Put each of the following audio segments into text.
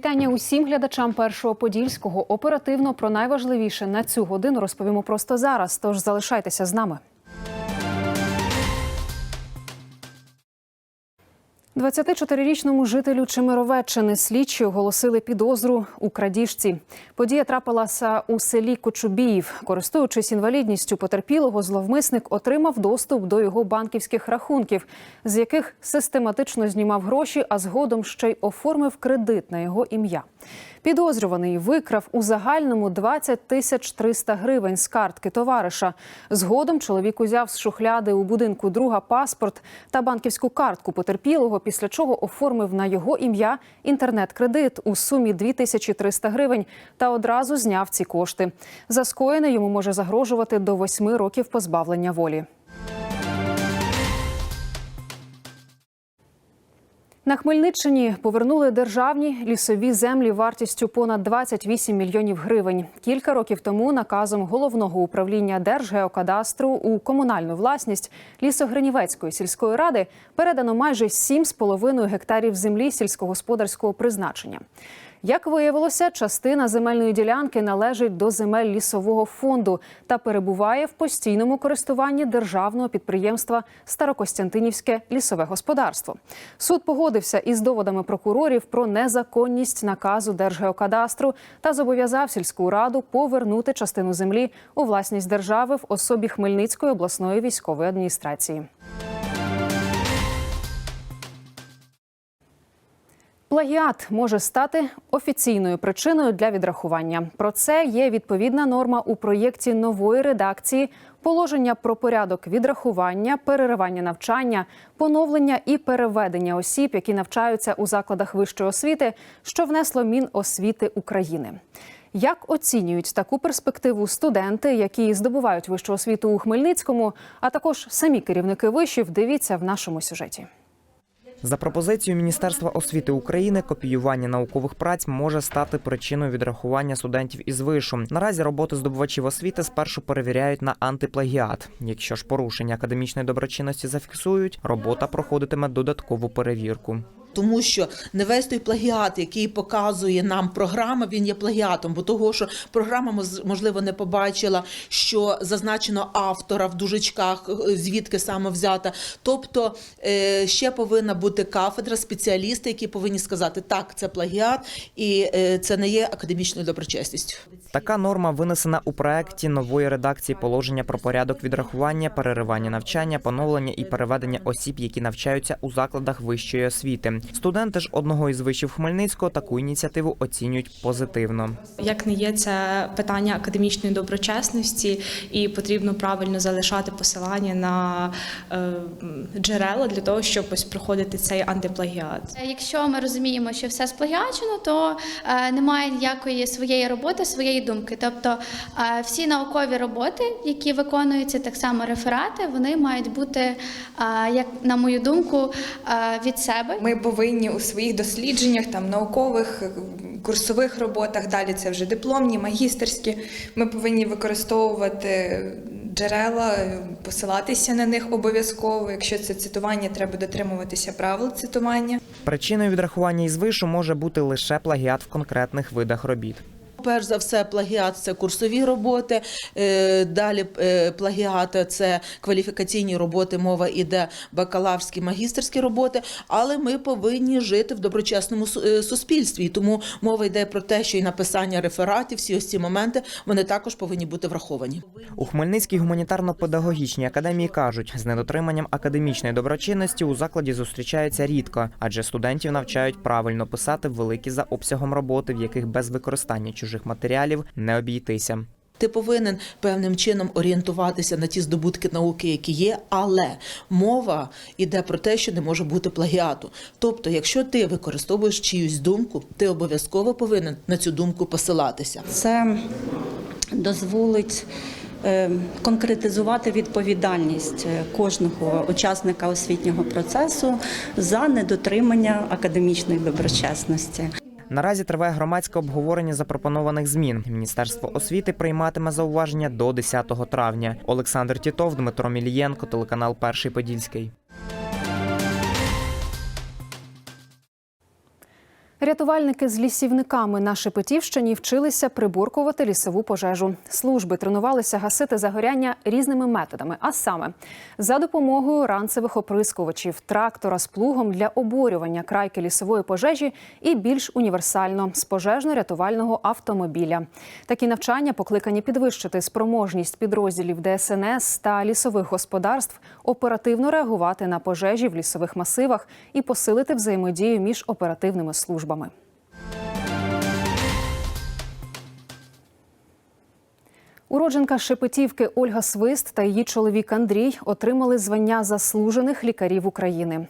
Вітання усім глядачам першого подільського. Оперативно про найважливіше на цю годину розповімо просто зараз. Тож залишайтеся з нами. 24-річному жителю Чемеровеччини слідчі оголосили підозру у крадіжці. Подія трапилася у селі Кочубіїв. Користуючись інвалідністю потерпілого, зловмисник отримав доступ до його банківських рахунків, з яких систематично знімав гроші, а згодом ще й оформив кредит на його ім'я. Підозрюваний викрав у загальному 20 тисяч 300 гривень з картки товариша. Згодом чоловік узяв з шухляди у будинку друга паспорт та банківську картку потерпілого, після чого оформив на його ім'я інтернет-кредит у сумі 2300 гривень та одразу зняв ці кошти. За скоєне йому може загрожувати до 8 років позбавлення волі. На Хмельниччині повернули державні лісові землі вартістю понад 28 мільйонів гривень. Кілька років тому наказом головного управління Держгеокадастру у комунальну власність Лісогринівецької сільської ради передано майже 7,5 гектарів землі сільськогосподарського призначення. Як виявилося, частина земельної ділянки належить до земель лісового фонду та перебуває в постійному користуванні державного підприємства Старокостянтинівське лісове господарство. Суд погодився із доводами прокурорів про незаконність наказу Держгеокадастру та зобов'язав сільську раду повернути частину землі у власність держави в особі Хмельницької обласної військової адміністрації. Плагіат може стати офіційною причиною для відрахування. Про це є відповідна норма у проєкті нової редакції положення про порядок відрахування, переривання навчання, поновлення і переведення осіб, які навчаються у закладах вищої освіти, що внесло Міносвіти України. Як оцінюють таку перспективу студенти, які здобувають вищу освіту у Хмельницькому, а також самі керівники вишів, дивіться в нашому сюжеті. За пропозицією Міністерства освіти України, копіювання наукових праць може стати причиною відрахування студентів із вишу. Наразі роботи здобувачів освіти спершу перевіряють на антиплагіат. Якщо ж порушення академічної доброчинності зафіксують, робота проходитиме додаткову перевірку. Тому що не весь той плагіат, який показує нам програма, він є плагіатом, бо того, що програма можливо не побачила, що зазначено автора в дужечках, е, звідки саме взята. Тобто е, ще повинна бути кафедра, спеціалісти, які повинні сказати, так, це плагіат, і е, це не є академічною доброчесністю. Така норма винесена у проекті нової редакції положення про порядок відрахування, переривання навчання, поновлення і переведення осіб, які навчаються у закладах вищої освіти. Студенти ж одного із вишів Хмельницького таку ініціативу оцінюють позитивно. Як не є це питання академічної доброчесності, і потрібно правильно залишати посилання на е, джерела для того, щоб ось проходити цей антиплагіат. Якщо ми розуміємо, що все сплагіачено, то е, немає ніякої своєї роботи, своєї думки. Тобто е, всі наукові роботи, які виконуються, так само реферати, вони мають бути, е, як на мою думку, е, від себе. Ми повинні у своїх дослідженнях, там наукових, е, курсових роботах, далі це вже дипломні, магістерські. Ми повинні використовувати джерела, е, посилатися на них обов'язково. Якщо це цитування, треба дотримуватися правил цитування. Причиною відрахування із вишу може бути лише плагіат в конкретних видах робіт. Перш за все, плагіат це курсові роботи. е, Далі е, плагіат це кваліфікаційні роботи. Мова іде бакалаврські, магістерські роботи. Але ми повинні жити в доброчесному е, суспільстві. Тому мова йде про те, що і написання рефератів, всі ось ці моменти вони також повинні бути враховані. У Хмельницькій гуманітарно-педагогічній академії кажуть, з недотриманням академічної доброчинності у закладі зустрічаються рідко, адже студентів навчають правильно писати великі за обсягом роботи, в яких без використання чужих матеріалів не обійтися. Ти повинен певним чином орієнтуватися на ті здобутки науки, які є, але мова йде про те, що не може бути плагіату. Тобто, якщо ти використовуєш чиюсь думку, ти обов'язково повинен на цю думку посилатися. Це дозволить е, конкретизувати відповідальність е, кожного учасника освітнього процесу за недотримання академічної доброчесності. Наразі триває громадське обговорення запропонованих змін. Міністерство освіти прийматиме зауваження до 10 травня. Олександр Тітов, Дмитро Мілієнко, телеканал Перший Подільський. Рятувальники з лісівниками на Шепетівщині вчилися приборкувати лісову пожежу. Служби тренувалися гасити загоряння різними методами, а саме за допомогою ранцевих оприскувачів, трактора з плугом для оборювання крайки лісової пожежі і більш універсально з пожежно-рятувального автомобіля. Такі навчання покликані підвищити спроможність підрозділів ДСНС та лісових господарств оперативно реагувати на пожежі в лісових масивах і посилити взаємодію між оперативними службами. Уродженка Шепетівки Ольга Свист та її чоловік Андрій отримали звання заслужених лікарів України.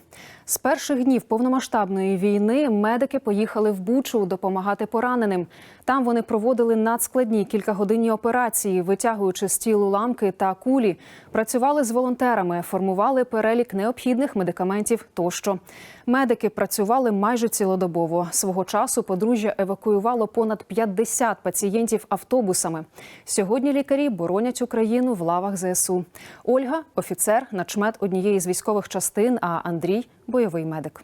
З перших днів повномасштабної війни медики поїхали в Бучу допомагати пораненим. Там вони проводили надскладні кількагодинні операції, витягуючи з тіл уламки та кулі. Працювали з волонтерами, формували перелік необхідних медикаментів тощо. Медики працювали майже цілодобово. Свого часу подружжя евакуювало понад 50 пацієнтів автобусами. Сьогодні лікарі боронять Україну в лавах ЗСУ. Ольга офіцер, начмет однієї з військових частин, а Андрій бойовий медик.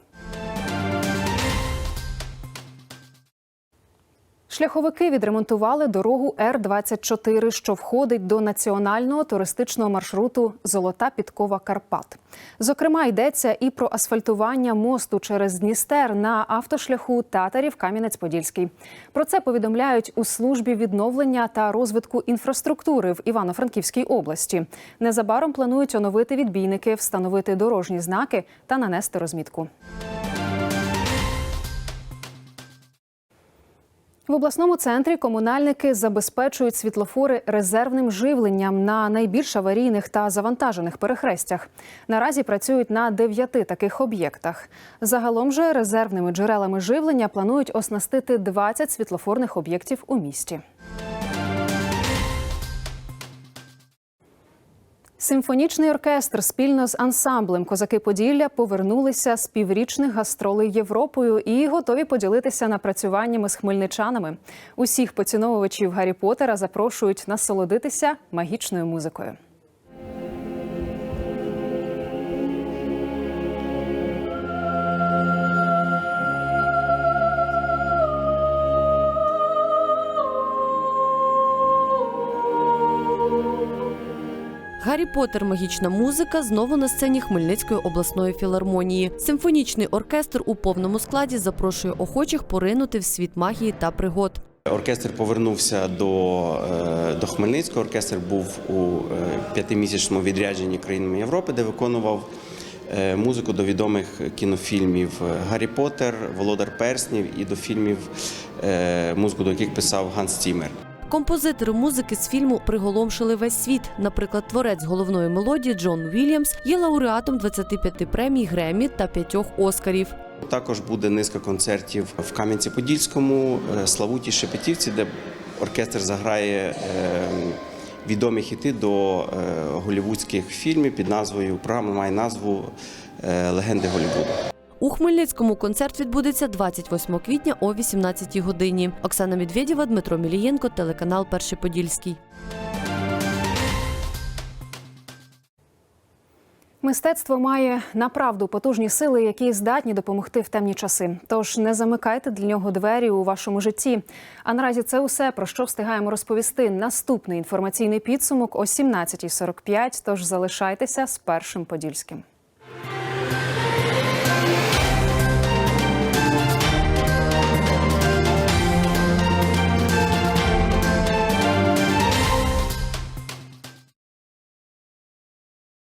Шляховики відремонтували дорогу Р-24, що входить до національного туристичного маршруту Золота підкова Карпат. Зокрема, йдеться і про асфальтування мосту через Дністер на автошляху Татарів Кам'янець-Подільський. Про це повідомляють у службі відновлення та розвитку інфраструктури в Івано-Франківській області. Незабаром планують оновити відбійники, встановити дорожні знаки та нанести розмітку. В обласному центрі комунальники забезпечують світлофори резервним живленням на найбільш аварійних та завантажених перехрестях. Наразі працюють на дев'яти таких об'єктах. Загалом же резервними джерелами живлення планують оснастити 20 світлофорних об'єктів у місті. Симфонічний оркестр спільно з ансамблем Козаки Поділля повернулися з піврічних гастролей Європою і готові поділитися напрацюваннями з хмельничанами. Усіх поціновувачів Гаррі Поттера запрошують насолодитися магічною музикою. Гаррі Поттер Магічна музика знову на сцені Хмельницької обласної філармонії. Симфонічний оркестр у повному складі запрошує охочих поринути в світ магії та пригод. Оркестр повернувся до, е, до Хмельницького. Оркестр був у е, п'ятимісячному відрядженні країнами Європи, де виконував е, музику до відомих кінофільмів Гаррі Поттер, Володар Перснів і до фільмів, музику до яких писав Ганс Цімер. Композитори музики з фільму приголомшили весь світ. Наприклад, творець головної мелодії Джон Вільямс є лауреатом 25 премій Гремі та п'ятьох Оскарів. Також буде низка концертів в Кам'янці-Подільському, е, Славуті Шепетівці, де оркестр заграє е, відомі хіти до е, голівудських фільмів під назвою програма має назву Легенди Голівуду. У Хмельницькому концерт відбудеться 28 квітня о 18 годині. Оксана Медведєва, Дмитро Мілієнко, телеканал Перший Подільський. Мистецтво має направду потужні сили, які здатні допомогти в темні часи. Тож не замикайте для нього двері у вашому житті. А наразі це усе про що встигаємо розповісти. Наступний інформаційний підсумок о 17.45, Тож залишайтеся з першим подільським.